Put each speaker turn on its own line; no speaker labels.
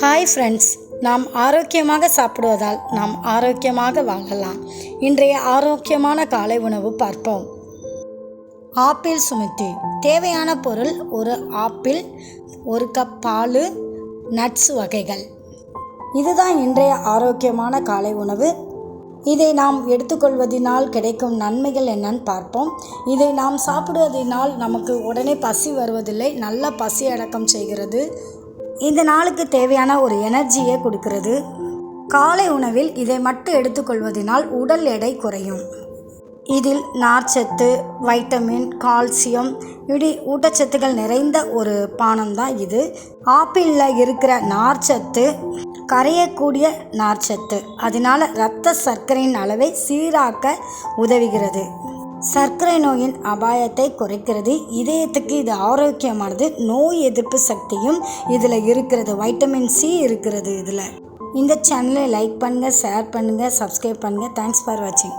Hi friends நாம் ஆரோக்கியமாக சாப்பிடுவதால் நாம் ஆரோக்கியமாக வாழலாம். இன்றைய ஆரோக்கியமான காலை உணவு பார்ப்போம். Apple smoothie. தேவையான பொருள் ஒரு ஆப்பிள் ஒரு கப் பால் நட்ஸ் வகைகள். இதுதான் இன்றைய ஆரோக்கியமான காலை உணவு. இதை நாம் எடுத்துக்கொள்வதினால் கிடைக்கும் நன்மைகள் என்னன்னு பார்ப்போம். இதை நாம் சாப்பிடுவதினால் நமக்கு உடனே பசி வருவதில்லை. நல்ல பசி அடக்கம் செய்கிறது. இந்த நாளுக்கு தேவையான ஒரு எனர்ஜியை கொடுக்கிறது. காலை உணவில் இதை மட்டும் எடுத்துக்கொள்வதினால் உடல் எடை குறையும். இதில் நார்ச்சத்து வைட்டமின் கால்சியம் இப்படி ஊட்டச்சத்துக்கள் நிறைந்த ஒரு பானம் தான் இது. ஆப்பிளில் இருக்கிற நார்ச்சத்து கரையக்கூடிய நார்ச்சத்து. அதனால் இரத்த சர்க்கரையின் அளவை சீராக்க உதவுகிறது. சர்க்கரை நோயின் அபாயத்தை குறைக்கிறது. இதயத்துக்கு இது ஆரோக்கியமானது. நோய் எதிர்ப்பு சக்தியும் இதில் இருக்கிறது. வைட்டமின் சி இருக்கிறது இதில். இந்த சேனலை லைக் பண்ணுங்கள் ஷேர் பண்ணுங்கள் சப்ஸ்கிரைப் பண்ணுங்கள் தேங்க்ஸ் ஃபார் வாட்சிங்